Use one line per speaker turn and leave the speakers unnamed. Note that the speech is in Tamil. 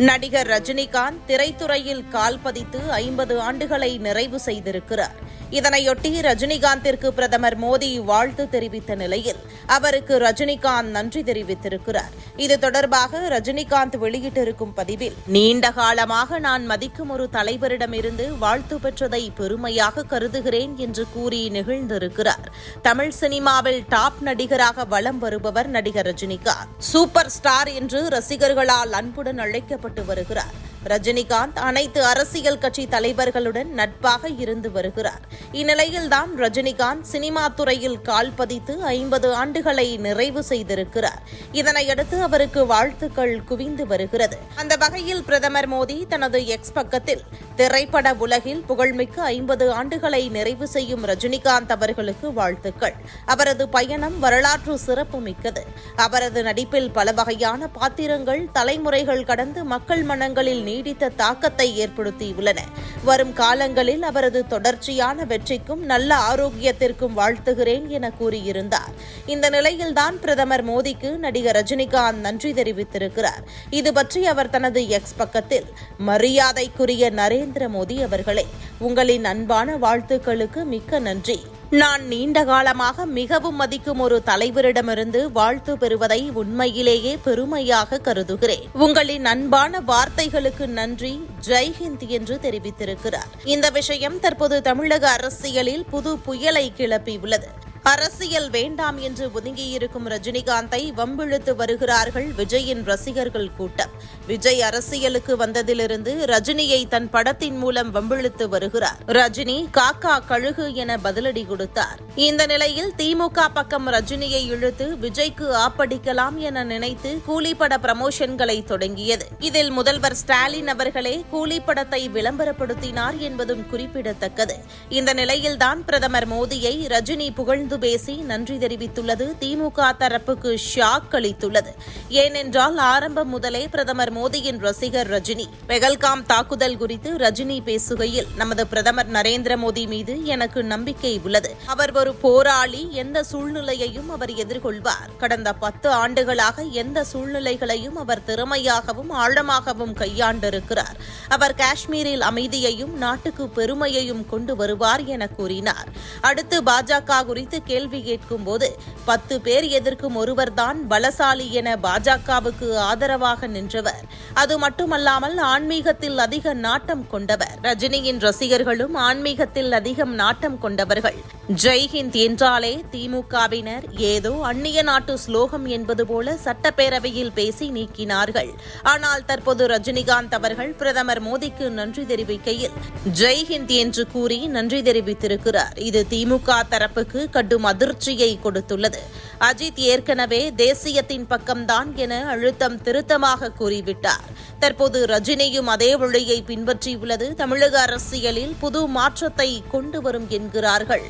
நடிகர் ரஜினிகாந்த் திரைத்துறையில் கால் பதித்து ஐம்பது ஆண்டுகளை நிறைவு செய்திருக்கிறார். இதனையொட்டி ரஜினிகாந்திற்கு பிரதமர் மோடி வாழ்த்து தெரிவித்த நிலையில் அவருக்கு ரஜினிகாந்த் நன்றி தெரிவித்திருக்கிறார். இது தொடர்பாக ரஜினிகாந்த் வெளியிட்டிருக்கும் பதிவில் நீண்ட காலமாக நான் மதிக்கும் ஒரு தலைவரிடமிருந்து வாழ்த்து பெற்றதை பெருமையாக கருதுகிறேன் என்று கூறி நெகிழ்ந்திருக்கிறார். தமிழ் சினிமாவில் டாப் நடிகராக வலம் வருபவர் நடிகர் ரஜினிகாந்த். சூப்பர் ஸ்டார் என்று ரசிகர்களால் அன்புடன் செயல்பட்டு வருகிறார். ரஜினிகாந்த் அனைத்து அரசியல் கட்சி தலைவர்களுடன் நட்பாக இருந்து வருகிறார். இந்நிலையில்தான் ரஜினிகாந்த் சினிமா துறையில் கால் பதித்து ஐம்பது ஆண்டுகளை நிறைவு செய்திருக்கிறார். இதனையடுத்து அவருக்கு வாழ்த்துக்கள் குவிந்து வருகிறது. அந்த வகையில் பிரதமர் மோடி தனது எக்ஸ் பக்கத்தில் திரைப்பட உலகில் புகழ்மிக்க ஐம்பது ஆண்டுகளை நிறைவு செய்யும் ரஜினிகாந்த் அவர்களுக்கு வாழ்த்துக்கள். அவரது பயணம் வரலாற்று சிறப்புமிக்கது அவரது நடிப்பில் பல வகையான பாத்திரங்கள் தலைமுறைகள் கடந்து மக்கள் மனங்களில் நீடித்த தாக்கத்தை ஏற்படுத்தியுள்ளன. வரும் காலங்களில் அவரது தொடர்ச்சியான வெற்றிக்கும் நல்ல ஆரோக்கியத்திற்கும் வாழ்த்துகிறேன் என கூறியிருந்தார். இந்த நிலையில்தான் பிரதமர் மோடிக்கு நடிகர் ரஜினிகாந்த் நன்றி தெரிவித்திருக்கிறார். இது பற்றி அவர் தனது எக்ஸ் பக்கத்தில் மரியாதைக்குரிய நரேந்திர மோடி அவர்களே உங்களின் அன்பான வாழ்த்துக்களுக்கு மிக்க நன்றி. நான் நீண்ட காலமாக மிகவும் மதிக்கும் ஒரு தலைவரிடமிருந்து வாழ்த்து பெறுவதை உண்மையிலேயே பெருமையாக கருதுகிறேன். உங்களின் அன்பான வார்த்தைகளுக்கு நன்றி. ஜெய்ஹிந்த் என்று தெரிவித்திருக்கிறார். இந்த விஷயம் தற்போது தமிழக அரசியலில் புது புயலை கிளப்பியுள்ளது. அரசியல் வேண்டாம் என்று ஒதுங்கியிருக்கும் ரஜினிகாந்தை வம்பிழுத்து வருகிறார்கள் விஜயின் ரசிகர்கள் கூட்டம். விஜய் அரசியலுக்கு வந்ததிலிருந்து ரஜினியை தன் படத்தின் மூலம் வம்பிழுத்து வருகிறார். ரஜினி காக்கா கழுகு என பதிலடி கொடுத்தார். இந்த நிலையில் திமுக பக்கம் ரஜினியை இழுத்து விஜய்க்கு ஆப்படிக்கலாம் என நினைத்து கூலிப்பட பிரமோஷன்களை தொடங்கியது. இதில் முதல்வர் ஸ்டாலின் அவர்களே கூலி படத்தை விளம்பரப்படுத்தினார் என்பதும் குறிப்பிடத்தக்கது. இந்த நிலையில்தான் பிரதமர் மோடியை ரஜினி புகழ்ந்து தொடர்ந்து பேசி நன்றி தெரிவித்துள்ளது. திமுக தரப்புக்கு ஷாக் அளித்துள்ளது. ஏனென்றால் ஆரம்பம் முதலே பிரதமர் மோடியின் ரசிகர் ரஜினி. பெகல்காம் தாக்குதல் குறித்து ரஜினி பேசுகையில் நமது பிரதமர் நரேந்திர மோடி மீது எனக்கு நம்பிக்கை உள்ளது. அவர் ஒரு போராளி. எந்த சூழ்நிலையையும் அவர் எதிர்கொள்வார். கடந்த பத்து ஆண்டுகளாக எந்த சூழ்நிலைகளையும் அவர் திறமையாகவும் ஆழமாகவும் கையாண்டிருக்கிறார். அவர் காஷ்மீரில் அமைதியையும் நாட்டுக்கு பெருமையையும் கொண்டு வருவார் என கூறினார். அடுத்து பாஜக குறித்து குறித்து கேள்வி கேட்கும் போது பத்து பேர் எதிர்க்கும் ஒருவர்தான் பலசாலி என பாஜகவுக்கு ஆதரவாக நின்றவர். அது மட்டுமல்லாமல் ஆன்மீகத்தில் அதிக நாட்டம் கொண்டவர். ரஜினியின் ரசிகர்களும் ஆன்மீகத்தில் அதிகம் நாட்டம் கொண்டவர்கள். ஜெய்ஹிந்த் என்றாலே திமுகவினர் ஏதோ அந்நிய நாட்டு ஸ்லோகம் என்பது போல சட்டப்பேரவையில் பேசி நீக்கினார்கள். ஆனால் தற்போது ரஜினிகாந்த் அவர்கள் பிரதமர் மோடிக்கு நன்றி தெரிவிக்கையில் ஜெய்ஹிந்த் என்று கூறி நன்றி தெரிவித்திருக்கிறார். இது திமுக தரப்புக்கு கடும் அதிர்ச்சியை கொடுத்துள்ளது. அஜித் ஏற்கனவே தேசியத்தின் பக்கம்தான் என அழுத்தம் திருத்தமாக கூறிவிட்டார். தற்போது ரஜினியும் அதே வழியை பின்பற்றியுள்ளது. தமிழக அரசியலில் புது மாற்றத்தை கொண்டு வரும் என்கிறார்கள்.